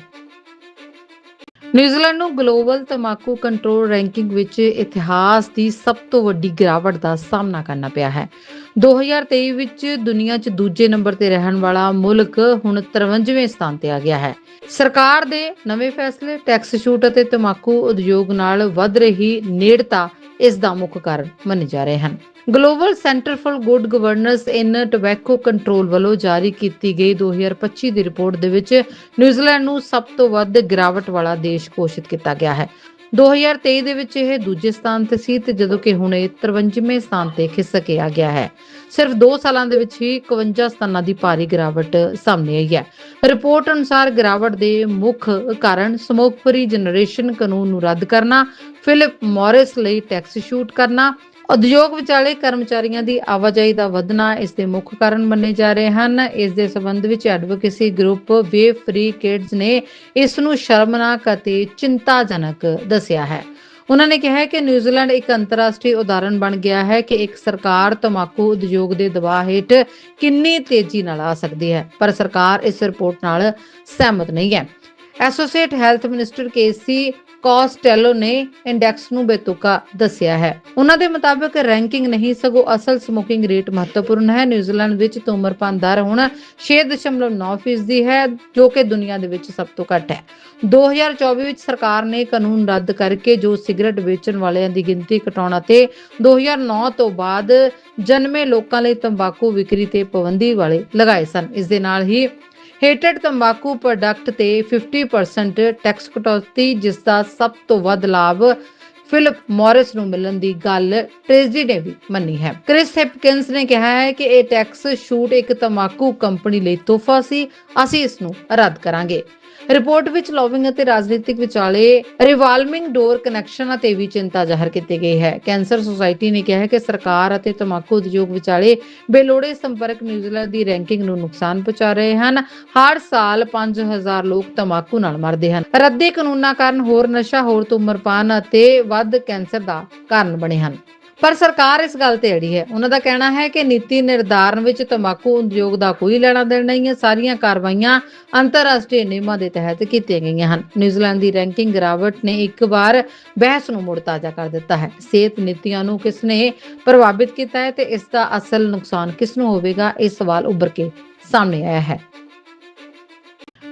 S1: ਨਿਊਜ਼ੀਲੈਂਡ ਨੂੰ ਗਲੋਬਲ ਤੰਬਾਕੂ ਕੰਟਰੋਲ ਰੈਂਕਿੰਗ ਵਿੱਚ ਇਤਿਹਾਸ ਦੀ ਸਭ ਤੋਂ ਵੱਡੀ ਗਿਰਾਵਟ ਦਾ ਸਾਹਮਣਾ ਕਰਨਾ ਪਿਆ ਹੈ। 2023 ਵਿੱਚ ਦੁਨੀਆ 'ਚ ਦੂਜੇ ਨੰਬਰ ਤੇ ਰਹਿਣ ਵਾਲਾ ਮੁਲਕ ਹੁਣ 53ਵੇਂ ਸਥਾਨ ਤੇ ਆ ਗਿਆ ਹੈ। ਸਰਕਾਰ ਦੇ ਨਵੇਂ ਫੈਸਲੇ, ਟੈਕਸ ਛੂਟ ਅਤੇ ਤੰਬਾਕੂ ਉਦਯੋਗ ਨਾਲ ਵੱਧ ਰਹੀ ਨੇੜਤਾ ਇਸ ਦਾ ਮੁੱਖ ਕਾਰਨ ਮੰਨੇ ਜਾ ਰਹੇ ਹਨ। Global centre for good governance in tobacco control ਵੱਲੋਂ ਜਾਰੀ ਕੀਤੀ ਗਈ 2025 ਦੀ ਰਿਪੋਰਟ ਦੇ ਵਿੱਚ ਨਿਊਜ਼ੀਲੈਂਡ ਨੂੰ ਸਭ ਤੋਂ ਵੱਧ ਗਿਰਾਵਟ ਵਾਲਾ ਦੇਸ਼ ਘੋਸ਼ਿਤ ਕੀਤਾ ਗਿਆ ਹੈ। 2023 ਦੇ ਵਿੱਚ ਇਹ ਦੂਜੇ ਸਥਾਨ ਤੇ ਸੀ ਤੇ ਜਦੋਂ ਕਿ ਹੁਣ ਇਹ 53ਵੇਂ ਸਥਾਨ ਤੇ ਖਿਸਕਿਆ ਗਿਆ ਹੈ। ਸਿਰਫ 2 ਸਾਲਾਂ ਦੇ ਵਿੱਚ ਹੀ 51 ਸਥਾਨਾਂ ਦੀ ਭਾਰੀ ਗਿਰਾਵਟ ਸਾਹਮਣੇ ਆਈ ਹੈ। ਰਿਪੋਰਟ ਅਨੁਸਾਰ ਗਿਰਾਵਟ ਦੇ ਮੁੱਖ ਕਾਰਨ ਸਮੋਕ ਫਰੀ ਜਨਰੇਸ਼ਨ ਕਾਨੂੰਨ ਨੂੰ ਰੱਦ ਕਰਨਾ, ਫਿਲਿਪ ਮੋਰਿਸ ਲਈ ਟੈਕਸ ਸ਼ੂਟ ਕਰਨਾ ਉਦਯੋਗ ਵਿਚਾਲੇ ਕਰਮਚਾਰੀਆਂ ਦੀ ਆਵਾਜਾਈ ਦਾ ਵਧਣਾ ਇਸ ਦੇ ਮੁੱਖ ਕਾਰਨ ਮੰਨੇ ਜਾ ਰਹੇ ਹਨ। ਇਸ ਦੇ ਸਬੰਧ ਵਿੱਚ advocacy group way free kids ਨੇ ਇਸ ਨੂੰ ਸ਼ਰਮਨਾਕ ਅਤੇ ਚਿੰਤਾਜਨਕ ਦੱਸਿਆ ਹੈ। ਉਹਨਾਂ ਨੇ ਕਿਹਾ ਕਿ ਨਿਊਜ਼ੀਲੈਂਡ ਇੱਕ ਅੰਤਰਰਾਸ਼ਟਰੀ ਉਦਾਹਰਣ ਬਣ ਗਿਆ ਹੈ ਕਿ ਇੱਕ ਸਰਕਾਰ ਤਮਾਕੂ ਉਦਯੋਗ ਦੇ ਦਬਾਅ ਹੇਠ ਕਿੰਨੀ ਤੇਜ਼ੀ ਨਾਲ ਆ ਸਕਦੀ ਹੈ, ਪਰ ਸਰਕਾਰ ਇਸ ਰਿਪੋਰਟ ਨਾਲ ਸਹਿਮਤ ਨਹੀਂ ਹੈ। Associate health minister Casey Costello ਨੇ ਇੰਡੈਕਸ ਨੂੰ ਬੇਤੁਕਾ ਦੱਸਿਆ ਹੈ। ਉਹਨਾਂ ਦੇ ਮੁਤਾਬਕ ਰੈਂਕਿੰਗ ਨਹੀਂ, ਸਗੋਂ ਅਸਲ ਸਮੋਕਿੰਗ ਰੇਟ ਮਹੱਤਵਪੂਰਨ ਹੈ। ਨਿਊਜ਼ੀਲੈਂਡ ਵਿੱਚ ਧੂਮਰਪਾਨ ਦਰ ਹੁਣ 6.9% ਫੀਸਦੀ ਹੈ, ਜੋ ਕਿ ਦੁਨੀਆ ਦੇ ਵਿੱਚ ਸਭ ਤੋਂ ਘੱਟ ਹੈ। 2024 ਵਿੱਚ ਸਰਕਾਰ ਨੇ ਕਾਨੂੰਨ ਰੱਦ ਕਰਕੇ ਜੋ ਸਿਗਰਟ ਵੇਚਣ ਵਾਲਿਆਂ ਦੀ ਗਿਣਤੀ ਘਟਾਉਣ ਅਤੇ 2009 ਤੋਂ ਬਾਅਦ ਜਨਮੇ ਲੋਕਾਂ ਲਈ ਤੰਬਾਕੂ ਵਿਕਰੀ ਤੇ ਪਾਬੰਦੀ ਵਾਲੇ ਲਗਾਏ ਸਨ। ਇਸ ਦੇ ਨਾਲ ਹੀ ਹੇਟਡ ਤੰਬਾਕੂ ਪ੍ਰੋਡਕਟ ਤੇ 50% ਟੈਕਸ ਕਟੌਤੀ, ਜਿਸ ਦਾ ਸਭ ਤੋਂ ਵੱਧ ਲਾਭ ਫਿਲਿਪ ਮੌਰਿਸ ਨੂੰ ਮਿਲਣ ਦੀ ਗੱਲ ਟ੍ਰੇਜਡੀ ਨੇ ਵੀ ਮੰਨੀ ਹੈ। ਕ੍ਰਿਸ ਹਿਪਕਿੰਸ ਨੇ ਕਿਹਾ ਹੈ ਕਿ ਇਹ ਟੈਕਸ ਛੂਟ ਇੱਕ ਤੰਬਾਕੂ ਕੰਪਨੀ ਲਈ ਤੋਹਫਾ ਸੀ। ਅਸੀਂ ਇਸ ਨੂੰ ਰੱਦ ਕਰਾਂਗੇ। ਰਿਪੋਰਟ ਵਿੱਚ ਲੌਬਿੰਗ ਅਤੇ ਰਾਜਨੀਤਿਕ ਵਿਚਾਲੇ ਰਿਵਾਲਵਿੰਗ ਡੋਰ ਕਨੈਕਸ਼ਨਾਂ ਤੇ ਵੀ ਚਿੰਤਾ ਜ਼ਾਹਰ ਕੀਤੀ ਗਈ ਹੈ। ਕੈਂਸਰ ਸੁਸਾਇਟੀ ਨੇ ਕਿਹਾ ਹੈ ਕਿ ਸਰਕਾਰ ਅਤੇ ਤੰਬਾਕੂ ਉਦਯੋਗ ਵਿਚਾਲੇ ਬੇਲੋੜੇ ਸੰਪਰਕ ਨਿਊਜ਼ੀਲੈਂਡ ਦੀ ਰੈਂਕਿੰਗ ਨੂੰ ਨੁਕਸਾਨ ਪਹੁੰਚਾ ਰਹੇ ਹਨ। ਹਰ ਸਾਲ 5000 ਲੋਕ ਤੰਬਾਕੂ ਨਾਲ ਮਰਦੇ ਹਨ। ਰੱਦੇ ਕਾਨੂੰਨਾਂ ਕਾਰਨ ਹੋਰ ਨਸ਼ਾ, ਹੋਰ ਤੋਂ ਧੂਮਰਪਾਨ ਅਤੇ ਵੱਧ ਕੈਂਸਰ ਦਾ ਕਾਰਨ ਬਣੇ ਹਨ। ਪਰ ਸਰਕਾਰ ਇਸ ਗੱਲ ਤੇ ਅੜੀ ਹੈ। ਉਹਨਾਂ ਦਾ ਕਹਿਣਾ ਹੈ ਕਿ ਨੀਤੀ ਨਿਰਧਾਰਨ ਵਿੱਚ ਤੰਬਾਕੂ ਉਦਯੋਗ ਦਾ ਕੋਈ ਲੈਣਾ ਦੇਣਾ ਨਹੀਂ ਹੈ। ਸਾਰੀਆਂ ਕਾਰਵਾਈਆਂ ਅੰਤਰਰਾਸ਼ਟਰੀ ਨਿਯਮਾਂ ਦੇ ਤਹਿਤ ਕੀਤੀਆਂ ਗਈਆਂ ਹਨ। ਨਿਊਜ਼ੀਲੈਂਡ ਦੀ ਰੈਂਕਿੰਗ ਗਿਰਾਵਟ ਨੇ ਇੱਕ ਵਾਰ ਬਹਿਸ ਨੂੰ ਮੁੜ ਤਾਜ਼ਾ ਕਰ ਦਿੱਤਾ ਹੈ। ਸਿਹਤ ਨੀਤੀਆਂ ਨੂੰ ਕਿਸ ਨੇ ਪ੍ਰਭਾਵਿਤ ਕੀਤਾ ਹੈ ਤੇ ਇਸ ਦਾ ਅਸਲ ਨੁਕਸਾਨ ਕਿਸ ਨੂੰ ਹੋਵੇਗਾ, ਇਹ ਸਵਾਲ ਉੱਭਰ ਕੇ ਸਾਹਮਣੇ ਆਇਆ ਹੈ।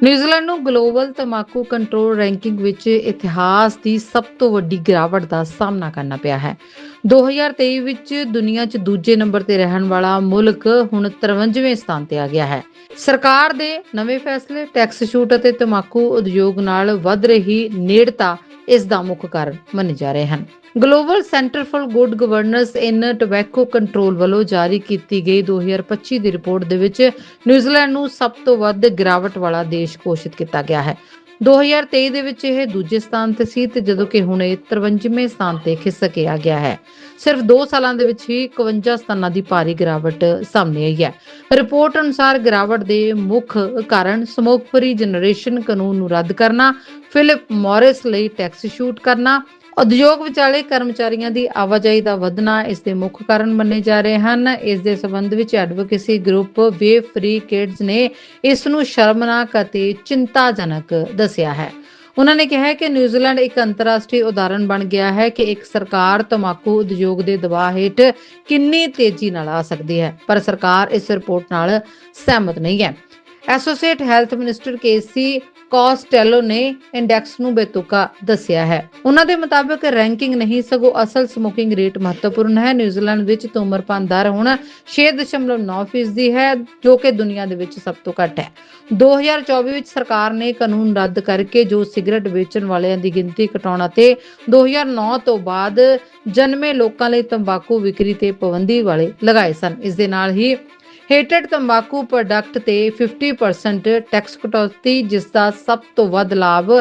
S1: ਨਿਊਜ਼ੀਲੈਂਡ ਨੂੰ ਗਲੋਬਲ ਤੰਬਾਕੂ ਕੰਟਰੋਲ ਰੈਂਕਿੰਗ ਵਿੱਚ ਇਤਿਹਾਸ ਦੀ ਸਭ ਤੋਂ ਵੱਡੀ ਗਿਰਾਵਟ ਦਾ ਸਾਹਮਣਾ ਕਰਨਾ ਪਿਆ ਹੈ। 2023 ਵਿੱਚ ਦੁਨੀਆ 'ਚ ਦੂਜੇ ਨੰਬਰ ਤੇ ਰਹਿਣ ਵਾਲਾ ਮੁਲਕ ਹੁਣ 53ਵੇਂ ਸਥਾਨ ਤੇ ਆ ਗਿਆ ਹੈ। ਸਰਕਾਰ ਦੇ ਨਵੇਂ ਫੈਸਲੇ, ਟੈਕਸ ਛੂਟ ਅਤੇ ਤੰਬਾਕੂ ਉਦਯੋਗ ਨਾਲ ਵੱਧ ਰਹੀ ਨੇੜਤਾ ਇਸ ਦਾ ਮੁੱਖ ਕਾਰਨ ਮੰਨੇ ਜਾ ਰਹੇ ਹਨ। Global centre for good governance in tobacco control ਵੱਲੋਂ ਜਾਰੀ ਕੀਤੀ ਗਈ 2025 ਦੀ ਰਿਪੋਰਟ ਦੇ ਵਿੱਚ ਨਿਊਜ਼ੀਲੈਂਡ ਨੂੰ ਸਭ ਤੋਂ ਵੱਧ ਗਿਰਾਵਟ ਵਾਲਾ ਦੇਸ਼ ਘੋਸ਼ਿਤ ਕੀਤਾ ਗਿਆ ਹੈ। 2023 ਦੇ ਵਿੱਚ ਇਹ ਦੂਜੇ ਸਥਾਨ ਤੇ ਸੀ ਤੇ ਜਦੋਂ ਕਿ ਹੁਣ ਇਹ 53ਵੇਂ ਸਥਾਨ ਤੇ ਖਿਸਕਿਆ ਗਿਆ ਹੈ। ਸਿਰਫ 2 ਸਾਲਾਂ ਦੇ ਵਿੱਚ ਹੀ 51 ਸਥਾਨਾਂ ਦੀ ਭਾਰੀ ਗਿਰਾਵਟ ਸਾਹਮਣੇ ਆਈ ਹੈ। ਰਿਪੋਰਟ ਅਨੁਸਾਰ ਗਿਰਾਵਟ ਦੇ ਮੁੱਖ ਕਾਰਨ ਸਮੋਕ ਫਰੀ ਜਨਰੇਸ਼ਨ ਕਾਨੂੰਨ ਨੂੰ ਰੱਦ ਕਰਨਾ, ਫਿਲਿਪ ਮੋਰਿਸ ਲਈ ਟੈਕਸ ਸ਼ੂਟ ਕਰਨਾ ਉਦਯੋਗ ਵਿਚਾਲੇ ਕਰਮਚਾਰੀਆਂ ਦੀ ਆਵਾਜਾਈ ਦਾ ਵਧਣਾ ਇਸ ਦੇ ਮੁੱਖ ਕਾਰਨ ਮੰਨੇ ਜਾ ਰਹੇ ਹਨ। ਇਸ ਦੇ ਸਬੰਧ ਵਿੱਚ advocacy group way free kids ਨੇ ਇਸ ਨੂੰ ਸ਼ਰਮਨਾਕ ਅਤੇ ਚਿੰਤਾਜਨਕ ਦੱਸਿਆ ਹੈ। ਉਹਨਾਂ ਨੇ ਕਿਹਾ ਕਿ ਨਿਊਜ਼ੀਲੈਂਡ ਇੱਕ ਅੰਤਰਰਾਸ਼ਟਰੀ ਉਦਾਹਰਣ ਬਣ ਗਿਆ ਹੈ ਕਿ ਇੱਕ ਸਰਕਾਰ ਤਮਾਕੂ ਉਦਯੋਗ ਦੇ ਦਬਾਅ ਹੇਠ ਕਿੰਨੀ ਤੇਜ਼ੀ ਨਾਲ ਆ ਸਕਦੀ ਹੈ, ਪਰ ਸਰਕਾਰ ਇਸ ਰਿਪੋਰਟ ਨਾਲ ਸਹਿਮਤ ਨਹੀਂ ਹੈ। Associate health minister Casey Costello ਨੇ ਇੰਡੈਕਸ ਨੂੰ ਬੇਤੁਕਾ ਦੱਸਿਆ ਹੈ। ਉਹਨਾਂ ਦੇ ਮੁਤਾਬਕ ਰੈਂਕਿੰਗ ਨਹੀਂ, ਸਗੋਂ ਅਸਲ ਸਮੋਕਿੰਗ ਰੇਟ ਮਹੱਤਵਪੂਰਨ ਹੈ। ਨਿਊਜ਼ੀਲੈਂਡ ਵਿੱਚ ਧੂਮਰਪਾਨ ਦਰ ਹੁਣ 6.9% ਦੀ ਹੈ, ਜੋ ਕਿ ਦੁਨੀਆ ਦੇ ਵਿੱਚ ਸਭ ਤੋਂ ਘੱਟ ਹੈ। 2024 ਵਿੱਚ ਸਰਕਾਰ ਨੇ ਕਾਨੂੰਨ ਰੱਦ ਕਰਕੇ ਜੋ ਸਿਗਰਟ ਵੇਚਣ ਵਾਲਿਆਂ ਦੀ ਗਿਣਤੀ ਘਟਾਉਣ ਅਤੇ 2009 ਤੋਂ ਬਾਅਦ ਜਨਮੇ ਲੋਕਾਂ ਲਈ ਤੰਬਾਕੂ ਵਿਕਰੀ ਤੇ ਪਾਬੰਦੀ ਵਾਲੇ ਲਗਾਏ ਸਨ। ਇਸ ਦੇ ਨਾਲ ਹੀ ਹੇਟਡ ਤੰਬਾਕੂ ਪ੍ਰੋਡਕਟ ਤੇ 50% ਟੈਕਸ ਕਟੌਤੀ, ਜਿਸ ਦਾ ਸਭ ਤੋਂ ਵੱਧ ਲਾਭ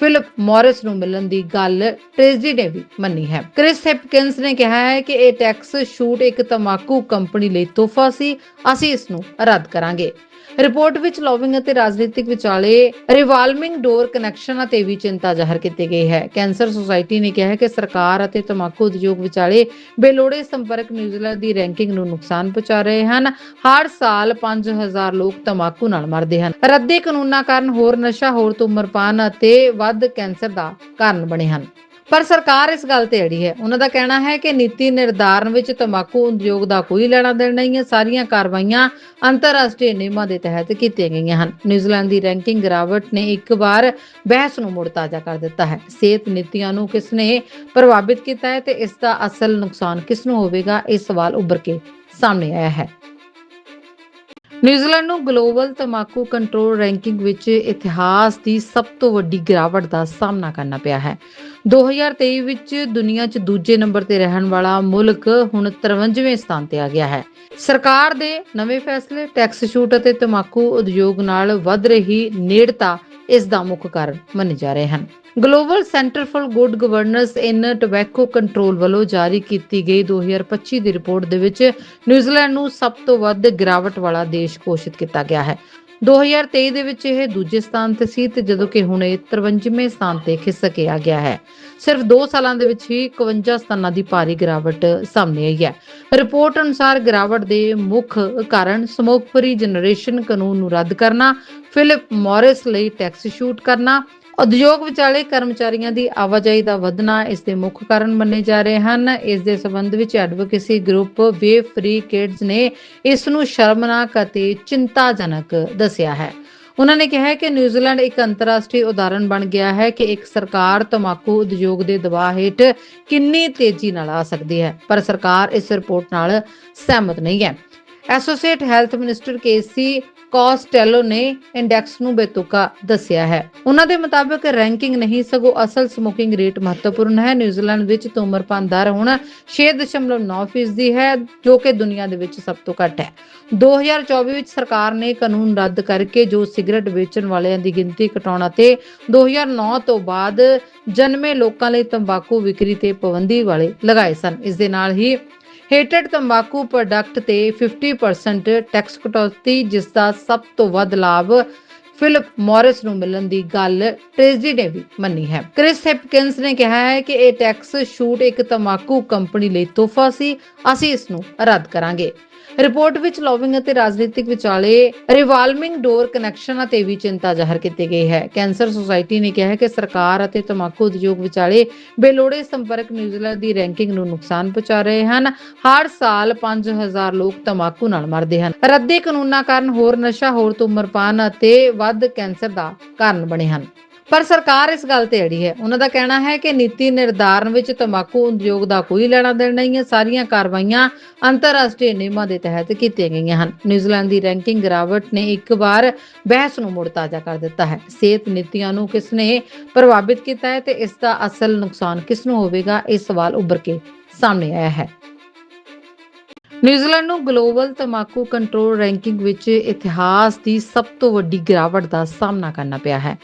S1: ਫਿਲਿਪ ਮੌਰਿਸ ਨੂੰ ਮਿਲਣ ਦੀ ਗੱਲ ਟ੍ਰੇਜ਼ੀ ਨੇ ਵੀ ਮੰਨੀ ਹੈ। ਕ੍ਰਿਸ ਹੈਪਕਿੰਸ ਨੇ ਕਿਹਾ ਹੈ ਕਿ ਇਹ ਟੈਕਸ ਛੂਟ ਇੱਕ ਤੰਬਾਕੂ ਕੰਪਨੀ ਲਈ ਤੋਹਫਾ ਸੀ। ਅਸੀਂ ਇਸ ਨੂੰ ਰੱਦ ਕਰਾਂਗੇ। ਰਿਪੋਰਟ ਵਿੱਚ ਲੌਬਿੰਗ ਅਤੇ ਰਾਜਨੀਤਿਕ ਵਿਚਾਲੇ ਰਿਵਾਲਵਿੰਗ ਡੋਰ ਕਨੈਕਸ਼ਨ ਅਤੇ ਵੀ ਚਿੰਤਾ ਜ਼ਾਹਰ ਕੀਤੀ ਗਈ ਹੈ। ਕੈਂਸਰ ਸੁਸਾਇਟੀ ਨੇ ਕਿਹਾ ਹੈ ਕਿ ਸਰਕਾਰ ਅਤੇ ਤਮਾਕੂ ਉਦਯੋਗ ਵਿਚਾਲੇ ਬੇਲੋੜੇ ਸੰਪਰਕ ਨਿਊਜ਼ੀਲੈਂਡ ਦੀ ਰੈਂਕਿੰਗ ਨੂੰ ਨੁਕਸਾਨ ਪਹੁੰਚਾ ਰਹੇ ਹਨ। ਹਰ ਸਾਲ 5000 ਲੋਕ ਤਮਾਕੂ ਨਾਲ ਮਰਦੇ ਹਨ। ਰੱਦੇ ਕਾਨੂੰਨਾਂ ਕਾਰਨ ਹੋਰ ਨਸ਼ਾ, ਹੋਰ ਤੋਂ ਧੂਮਰਪਾਨ ਅਤੇ ਵੱਧ ਕੈਂਸਰ ਦਾ ਕਾਰਨ ਬਣੇ ਹਨ। ਪਰ ਸਰਕਾਰ ਇਸ ਗੱਲ ਤੇ ਅੜੀ ਹੈ। ਉਹਨਾਂ ਦਾ ਕਹਿਣਾ ਹੈ ਕਿ ਨੀਤੀ ਨਿਰਧਾਰਨ ਵਿੱਚ ਤਮਾਕੂ ਉਦਯੋਗ ਦਾ ਕੋਈ ਲੈਣਾ ਦੇਣਾ ਨਹੀਂ ਹੈ। ਸਾਰੀਆਂ ਕਾਰਵਾਈਆਂ ਅੰਤਰਰਾਸ਼ਟਰੀ ਨਿਯਮਾਂ ਦੇ ਤਹਿਤ ਕੀਤੀਆਂ ਗਈਆਂ ਹਨ। ਨਿਊਜ਼ੀਲੈਂਡ ਦੀ ਰੈਂਕਿੰਗ ਗਿਰਾਵਟ ਨੇ ਇੱਕ ਵਾਰ ਬਹਿਸ ਨੂੰ ਮੁੜ ਤਾਜ਼ਾ ਕਰ ਦਿੱਤਾ ਹੈ। ਸਿਹਤ ਨੀਤੀਆਂ ਨੂੰ ਕਿਸ ਨੇ ਪ੍ਰਭਾਵਿਤ ਕੀਤਾ ਹੈ ਤੇ ਇਸ ਦਾ ਅਸਲ ਨੁਕਸਾਨ ਕਿਸ ਨੂੰ ਹੋਵੇਗਾ, ਇਹ ਸਵਾਲ ਉੱਭਰ ਕੇ ਸਾਹਮਣੇ ਆਇਆ ਹੈ। ਨਿਊਜ਼ੀਲੈਂਡ ਨੂੰ ਗਲੋਬਲ ਤਮਾਕੂ ਕੰਟਰੋਲ ਰੈਂਕਿੰਗ ਵਿੱਚ ਇਤਿਹਾਸ ਦੀ ਸਭ ਤੋਂ ਵੱਡੀ ਗਿਰਾਵਟ ਦਾ ਸਾਹਮਣਾ ਕਰਨਾ ਪਿਆ ਹੈ। 2023 ਵਿੱਚ ਦੁਨੀਆ 'ਚ ਦੂਜੇ ਨੰਬਰ ਤੇ ਰਹਿਣ ਵਾਲਾ ਮੁਲਕ ਹੁਣ 53ਵੇਂ ਸਥਾਨ ਤੇ ਆ ਗਿਆ ਹੈ। ਸਰਕਾਰ ਦੇ ਨਵੇਂ ਫੈਸਲੇ, ਟੈਕਸ ਛੂਟ ਅਤੇ ਤਮਾਕੂ ਉਦਯੋਗ ਨਾਲ ਵੱਧ ਰਹੀ ਨੇੜਤਾ ਇਸ ਦਾ ਮੁੱਖ ਕਾਰਨ ਮੰਨੇ ਜਾ ਰਹੇ ਹਨ। Global centre for good governance in tobacco control ਵੱਲੋਂ ਜਾਰੀ ਕੀਤੀ ਗਈ 2025 ਦੀ ਰਿਪੋਰਟ ਦੇ ਵਿੱਚ ਨਿਊਜ਼ੀਲੈਂਡ ਨੂੰ ਸਭ ਤੋਂ ਵੱਧ ਗਿਰਾਵਟ ਵਾਲਾ ਦੇਸ਼ ਘੋਸ਼ਿਤ ਕੀਤਾ ਗਿਆ ਹੈ। 2023 ਦੇ ਵਿੱਚ ਇਹ ਦੂਜੇ ਸਥਾਨ ਤੇ ਸੀ ਤੇ ਜਦੋਂ ਕਿ ਹੁਣ ਇਹ 53ਵੇਂ ਸਥਾਨ ਤੇ ਖਿਸਕਿਆ ਗਿਆ ਹੈ। ਸਿਰਫ 2 ਸਾਲਾਂ ਦੇ ਵਿੱਚ ਹੀ 51 ਸਥਾਨਾਂ ਦੀ ਭਾਰੀ ਗਿਰਾਵਟ ਸਾਹਮਣੇ ਆਈ ਹੈ। ਰਿਪੋਰਟ ਅਨੁਸਾਰ ਗਿਰਾਵਟ ਦੇ ਮੁੱਖ ਕਾਰਨ ਸਮੋਕ ਫਰੀ ਜਨਰੇਸ਼ਨ ਕਾਨੂੰਨ ਨੂੰ ਰੱਦ ਕਰਨਾ, ਫਿਲਿਪ ਮੋਰਿਸ ਲਈ ਟੈਕਸ ਸ਼ੂਟ ਕਰਨਾ ਉਦਯੋਗ ਵਿਚਾਲੇ ਕਰਮਚਾਰੀਆਂ ਦੀ ਆਵਾਜਾਈ ਦਾ ਵਧਣਾ ਇਸ ਦੇ ਮੁੱਖ ਕਾਰਨ ਮੰਨੇ ਜਾ ਰਹੇ ਹਨ। ਇਸ ਦੇ ਸਬੰਧ ਵਿੱਚ advocacy group way free kids ਨੇ ਇਸ ਨੂੰ ਸ਼ਰਮਨਾਕ ਅਤੇ ਚਿੰਤਾਜਨਕ ਦੱਸਿਆ ਹੈ। ਉਹਨਾਂ ਨੇ ਕਿਹਾ ਕਿ ਨਿਊਜ਼ੀਲੈਂਡ ਇੱਕ ਅੰਤਰਰਾਸ਼ਟਰੀ ਉਦਾਹਰਣ ਬਣ ਗਿਆ ਹੈ ਕਿ ਇੱਕ ਸਰਕਾਰ ਤਮਾਕੂ ਉਦਯੋਗ ਦੇ ਦਬਾਅ ਹੇਠ ਕਿੰਨੀ ਤੇਜ਼ੀ ਨਾਲ ਆ ਸਕਦੀ ਹੈ, ਪਰ ਸਰਕਾਰ ਇਸ ਰਿਪੋਰਟ ਨਾਲ ਸਹਿਮਤ ਨਹੀਂ ਹੈ। Associate health minister Casey Costello ਨੇ ਇੰਡੈਕਸ ਨੂੰ ਬੇਤੁਕਾ ਦੱਸਿਆ ਹੈ। ਉਹਨਾਂ ਦੇ ਮੁਤਾਬਕ ਰੈਂਕਿੰਗ ਨਹੀਂ, ਸਗੋਂ ਅਸਲ ਸਮੋਕਿੰਗ ਰੇਟ ਮਹੱਤਵਪੂਰਨ ਹੈ। ਨਿਊਜ਼ੀਲੈਂਡ ਵਿੱਚ ਧੂਮਰਪਾਨ ਦਰ ਹੁਣ 6.9% ਦੀ ਹੈ, ਜੋ ਕਿ ਦੁਨੀਆ ਦੇ ਵਿੱਚ ਸਭ ਤੋਂ ਘੱਟ ਹੈ। 2024 ਵਿੱਚ ਸਰਕਾਰ ਨੇ ਕਾਨੂੰਨ ਰੱਦ ਕਰਕੇ ਜੋ ਸਿਗਰਟ ਵੇਚਣ ਵਾਲਿਆਂ ਦੀ ਗਿਣਤੀ ਘਟਾਉਣ ਅਤੇ 2009 ਤੋਂ ਬਾਅਦ ਜਨਮੇ ਲੋਕਾਂ ਲਈ ਤੰਬਾਕੂ ਵਿਕਰੀ ਤੇ ਪਾਬੰਦੀ ਵਾਲੇ ਲਗਾਏ ਸਨ। ਇਸ ਦੇ ਨਾਲ ਹੀ ਹੇਟਡ ਤੰਬਾਕੂ ਪ੍ਰੋਡਕਟ ਤੇ 50% ਟੈਕਸ ਕਟੌਤੀ, ਜਿਸ ਦਾ ਸਭ ਤੋਂ ਵੱਧ ਲਾਭ ਫਿਲਿਪ ਮੌਰਿਸ ਨੂੰ ਮਿਲਣ ਦੀ ਗੱਲ ਟ੍ਰੇਜਡੀ ਨੇ ਵੀ ਮੰਨੀ ਹੈ। ਕ੍ਰਿਸ ਹੈਪਕਿੰਸ ਨੇ ਕਿਹਾ ਹੈ ਕਿ ਇਹ ਟੈਕਸ ਛੂਟ ਇੱਕ ਤੰਬਾਕੂ ਕੰਪਨੀ ਲਈ ਤੋਹਫਾ ਸੀ। ਅਸੀਂ ਇਸ ਨੂੰ ਰੱਦ ਕਰਾਂਗੇ। ਰਿਪੋਰਟ ਵਿੱਚ ਲੌਬਿੰਗ ਅਤੇ ਰਾਜਨੀਤਿਕ ਵਿਚਾਲੇ ਰਿਵਾਲਵਿੰਗ ਡੋਰ ਕਨੈਕਸ਼ਨ ਅਤੇ ਵੀ ਚਿੰਤਾ ਜ਼ਾਹਰ ਕੀਤੀ ਗਈ ਹੈ। ਕੈਂਸਰ ਸੁਸਾਇਟੀ ਨੇ ਕਿਹਾ ਹੈ ਕਿ ਸਰਕਾਰ ਅਤੇ ਤਮਾਕੂ ਉਦਯੋਗ ਵਿਚਾਲੇ ਬੇਲੋੜੇ ਸੰਪਰਕ ਨਿਊਜ਼ੀਲੈਂਡ ਦੀ ਰੈਂਕਿੰਗ ਨੂੰ ਨੁਕਸਾਨ ਪਹੁੰਚਾ ਰਹੇ ਹਨ। ਹਰ ਸਾਲ 5000 ਲੋਕ ਤਮਾਕੂ ਨਾਲ ਮਰਦੇ ਹਨ। ਰੱਦੇ ਕਾਨੂੰਨਾਂ ਕਾਰਨ ਹੋਰ ਨਸ਼ਾ, ਹੋਰ ਤੋਂ ਧੂਮਰਪਾਨ ਅਤੇ ਵੱਧ ਕੈਂਸਰ ਦਾ ਕਾਰਨ ਬਣੇ ਹਨ। ਪਰ ਸਰਕਾਰ ਇਸ ਗੱਲ ਤੇ ਅੜੀ ਹੈ। ਉਹਨਾਂ ਦਾ ਕਹਿਣਾ ਹੈ ਕਿ ਨੀਤੀ ਨਿਰਧਾਰਨ ਵਿੱਚ ਤੰਬਾਕੂ ਉਦਯੋਗ ਦਾ ਕੋਈ ਲੈਣਾ ਦੇਣਾ ਨਹੀਂ ਹੈ। ਸਾਰੀਆਂ ਕਾਰਵਾਈਆਂ ਅੰਤਰਰਾਸ਼ਟਰੀ ਨਿਯਮਾਂ ਦੇ ਤਹਿਤ ਕੀਤੀਆਂ ਗਈਆਂ ਹਨ। ਨਿਊਜ਼ੀਲੈਂਡ ਦੀ ਰੈਂਕਿੰਗ ਗਿਰਾਵਟ ਨੇ ਇੱਕ ਵਾਰ ਬਹਿਸ ਨੂੰ ਮੁੜ ਤਾਜ਼ਾ ਕਰ ਦਿੱਤਾ ਹੈ। ਸਿਹਤ ਨੀਤੀਆਂ ਨੂੰ ਕਿਸ ਨੇ ਪ੍ਰਭਾਵਿਤ ਕੀਤਾ ਹੈ ਤੇ ਇਸ ਦਾ ਅਸਲ ਨੁਕਸਾਨ ਕਿਸ ਨੂੰ ਹੋਵੇਗਾ, ਇਹ ਸਵਾਲ ਉੱਭਰ ਕੇ ਸਾਹਮਣੇ ਆਇਆ ਹੈ। ਨਿਊਜ਼ੀਲੈਂਡ ਨੂੰ ਗਲੋਬਲ ਤਮਾਕੂ ਕੰਟਰੋਲ ਰੈਂਕਿੰਗ ਵਿੱਚ ਇਤਿਹਾਸ ਦੀ ਸਭ ਤੋਂ ਵੱਡੀ ਗਿਰਾਵਟ ਦਾ ਸਾਹਮਣਾ ਕਰਨਾ ਪਿਆ ਹੈ।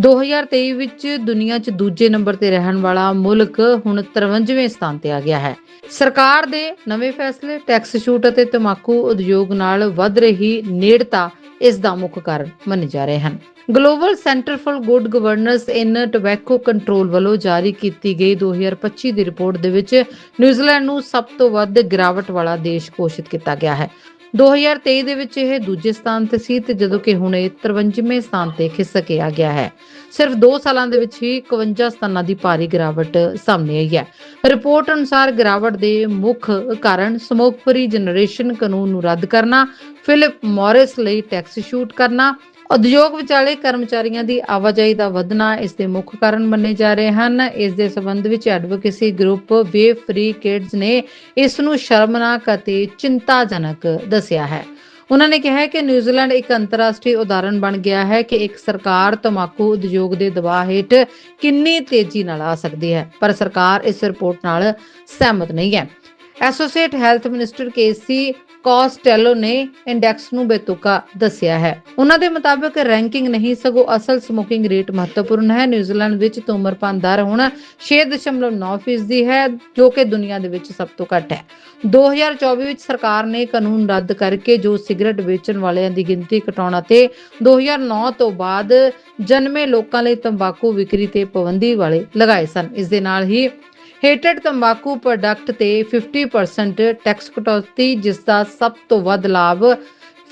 S1: 2023 ਵਿੱਚ ਦੁਨੀਆ 'ਚ ਦੂਜੇ ਨੰਬਰ ਤੇ ਰਹਿਣ ਵਾਲਾ ਮੁਲਕ ਹੁਣ 53ਵੇਂ ਸਥਾਨ ਤੇ ਆ ਗਿਆ ਹੈ। ਸਰਕਾਰ ਦੇ ਨਵੇਂ ਫੈਸਲੇ, ਟੈਕਸ ਛੂਟ ਅਤੇ ਤਮਾਕੂ ਉਦਯੋਗ ਨਾਲ ਵੱਧ ਰਹੀ ਨੇੜਤਾ ਇਸ ਦਾ ਮੁੱਖ ਕਾਰਨ ਮੰਨੇ ਜਾ ਰਹੇ ਹਨ। Global centre for good governance in tobacco control ਵੱਲੋਂ ਜਾਰੀ ਕੀਤੀ ਗਈ 2025 ਦੀ ਰਿਪੋਰਟ ਦੇ ਵਿੱਚ ਨਿਊਜ਼ੀਲੈਂਡ ਨੂੰ ਸਭ ਤੋਂ ਵੱਧ ਗਿਰਾਵਟ ਵਾਲਾ ਦੇਸ਼ ਘੋਸ਼ਿਤ ਕੀਤਾ ਗਿਆ ਹੈ। 2023 ਦੇ ਵਿੱਚ ਇਹ ਦੂਜੇ ਸਥਾਨ ਤੇ ਸੀ ਤੇ ਜਦੋਂ ਕਿ ਹੁਣ ਇਹ 53ਵੇਂ ਸਥਾਨ ਤੇ ਖਿਸਕਿਆ ਗਿਆ ਹੈ। ਸਿਰਫ 2 ਸਾਲਾਂ ਦੇ ਵਿੱਚ ਹੀ 51 ਸਥਾਨਾਂ ਦੀ ਭਾਰੀ ਗਿਰਾਵਟ ਸਾਹਮਣੇ ਆਈ ਹੈ। ਰਿਪੋਰਟ ਅਨੁਸਾਰ ਗਿਰਾਵਟ ਦੇ ਮੁੱਖ ਕਾਰਨ ਸਮੋਕ ਫਰੀ ਜਨਰੇਸ਼ਨ ਕਾਨੂੰਨ ਨੂੰ ਰੱਦ ਕਰਨਾ, ਫਿਲਿਪ ਮੋਰਿਸ ਲਈ ਟੈਕਸ ਸ਼ੂਟ ਕਰਨਾ ਉਦਯੋਗ ਵਿਚਾਲੇ ਕਰਮਚਾਰੀਆਂ ਦੀ ਆਵਾਜਾਈ ਦਾ ਵਧਣਾ ਇਸ ਦੇ ਮੁੱਖ ਕਾਰਨ ਮੰਨੇ ਜਾ ਰਹੇ ਹਨ। ਇਸ ਦੇ ਸਬੰਧ ਵਿੱਚ advocacy group way free kids ਨੇ ਇਸ ਨੂੰ ਸ਼ਰਮਨਾਕ ਅਤੇ ਚਿੰਤਾਜਨਕ ਦੱਸਿਆ ਹੈ। ਉਹਨਾਂ ਨੇ ਕਿਹਾ ਕਿ ਨਿਊਜ਼ੀਲੈਂਡ ਇੱਕ ਅੰਤਰਰਾਸ਼ਟਰੀ ਉਦਾਹਰਣ ਬਣ ਗਿਆ ਹੈ ਕਿ ਇੱਕ ਸਰਕਾਰ ਤਮਾਕੂ ਉਦਯੋਗ ਦੇ ਦਬਾਅ ਹੇਠ ਕਿੰਨੀ ਤੇਜ਼ੀ ਨਾਲ ਆ ਸਕਦੀ ਹੈ, ਪਰ ਸਰਕਾਰ ਇਸ ਰਿਪੋਰਟ ਨਾਲ ਸਹਿਮਤ ਨਹੀਂ ਹੈ। Associate health minister Casey Costello ਨੇ ਇੰਡੈਕਸ ਨੂੰ ਬੇਤੁਕਾ ਦੱਸਿਆ ਹੈ। ਉਹਨਾਂ ਦੇ ਮੁਤਾਬਕ ਰੈਂਕਿੰਗ ਨਹੀਂ, ਸਗੋਂ ਅਸਲ ਸਮੋਕਿੰਗ ਰੇਟ ਮਹੱਤਵਪੂਰਨ ਹੈ। ਨਿਊਜ਼ੀਲੈਂਡ ਵਿੱਚ ਧੂਮਰਪਾਨ ਦਰ ਹੁਣ 6.9% ਦੀ ਹੈ, ਜੋ ਕਿ ਦੁਨੀਆ ਦੇ ਵਿੱਚ ਸਭ ਤੋਂ ਘੱਟ ਹੈ। 2024 ਵਿੱਚ ਸਰਕਾਰ ਨੇ ਕਾਨੂੰਨ ਰੱਦ ਕਰਕੇ ਜੋ ਸਿਗਰਟ ਵੇਚਣ ਵਾਲਿਆਂ ਦੀ ਗਿਣਤੀ ਘਟਾਉਣ ਅਤੇ 2009 ਤੋਂ ਬਾਅਦ ਜਨਮੇ ਲੋਕਾਂ ਲਈ ਤੰਬਾਕੂ ਵਿਕਰੀ ਤੇ ਪਾਬੰਦੀ ਵਾਲੇ ਲਗਾਏ ਸਨ। ਇਸ ਦੇ ਨਾਲ ਹੀ ਹੇਟਡ ਤੰਬਾਕੂ ਪ੍ਰੋਡਕਟ ਤੇ 50% ਟੈਕਸ ਕਟੌਤੀ, ਜਿਸ ਦਾ ਸਭ ਤੋਂ ਵੱਧ ਲਾਭ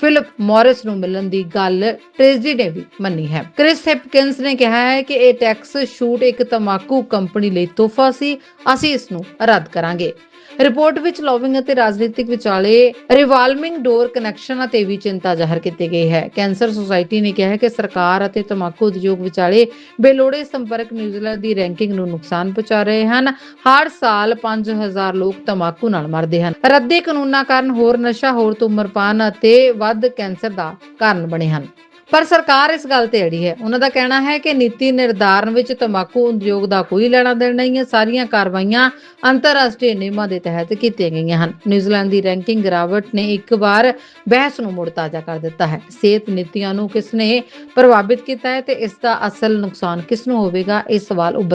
S1: ਫਿਲਿਪ ਮੌਰਿਸ ਨੂੰ ਮਿਲਣ ਦੀ ਗੱਲ ਟ੍ਰੇਜ਼ੀ ਨੇ ਵੀ ਮੰਨੀ ਹੈ। ਕ੍ਰਿਸ ਹੈਪਕਿੰਸ ਨੇ ਕਿਹਾ ਹੈ ਕਿ ਇਹ ਟੈਕਸ ਛੂਟ ਇੱਕ ਤੰਬਾਕੂ ਕੰਪਨੀ ਲਈ ਤੋਹਫਾ ਸੀ। ਅਸੀਂ ਇਸ ਨੂੰ ਰੱਦ ਕਰਾਂਗੇ। ਰਿਪੋਰਟ ਵਿੱਚ ਲੌਬਿੰਗ ਅਤੇ ਰਾਜਨੀਤਿਕ ਵਿਚਾਲੇ ਰਿਵਾਲਵਿੰਗ ਡੋਰ ਕਨੈਕਸ਼ਨ ਅਤੇ ਵੀ ਚਿੰਤਾ ਜ਼ਾਹਰ ਕੀਤੀ ਗਈ ਹੈ। ਕੈਂਸਰ ਸੁਸਾਇਟੀ ਨੇ ਕਿਹਾ ਹੈ ਕਿ ਸਰਕਾਰ ਅਤੇ ਤਮਾਕੂ ਉਦਯੋਗ ਵਿਚਾਲੇ ਬੇਲੋੜੇ ਸੰਪਰਕ ਨਿਊਜ਼ੀਲੈਂਡ ਦੀ ਰੈਂਕਿੰਗ ਨੂੰ ਨੁਕਸਾਨ ਪਹੁੰਚਾ ਰਹੇ ਹਨ। ਹਰ ਸਾਲ 5000 ਲੋਕ ਤਮਾਕੂ ਨਾਲ ਮਰਦੇ ਹਨ। ਰੱਦੇ ਕਾਨੂੰਨਾਂ ਕਾਰਨ ਹੋਰ ਨਸ਼ਾ, ਹੋਰ ਤੋਂ ਧੂਮਰਪਾਨ ਅਤੇ ਵੱਧ ਕੈਂਸਰ ਦਾ ਕਾਰਨ ਬਣੇ ਹਨ। ਪਰ ਸਰਕਾਰ ਇਸ ਗੱਲ ਤੇ ਅੜੀ ਹੈ। ਉਹਨਾਂ ਦਾ ਕਹਿਣਾ ਹੈ ਕਿ ਨੀਤੀ ਨਿਰਧਾਰਨ ਵਿੱਚ ਤੰਬਾਕੂ ਉਦਯੋਗ ਦਾ ਕੋਈ ਲੈਣਾ ਦੇਣਾ ਨਹੀਂ ਹੈ। ਸਾਰੀਆਂ ਕਾਰਵਾਈਆਂ ਅੰਤਰਰਾਸ਼ਟਰੀ ਨਿਯਮਾਂ ਦੇ ਤਹਿਤ ਕੀਤੀਆਂ ਗਈਆਂ ਹਨ। ਨਿਊਜ਼ੀਲੈਂਡ ਦੀ ਰੈਂਕਿੰਗ ਗਿਰਾਵਟ ਨੇ ਇੱਕ ਵਾਰ ਬਹਿਸ ਨੂੰ ਮੁੜ ਤਾਜ਼ਾ ਕਰ ਦਿੱਤਾ ਹੈ। ਸਿਹਤ ਨੀਤੀਆਂ ਨੂੰ ਕਿਸ ਨੇ ਪ੍ਰਭਾਵਿਤ ਕੀਤਾ ਹੈ ਤੇ ਇਸ ਦਾ ਅਸਲ ਨੁਕਸਾਨ ਕਿਸ ਨੂੰ ਹੋਵੇਗਾ, ਇਹ ਸਵਾਲ ਉੱਭਰ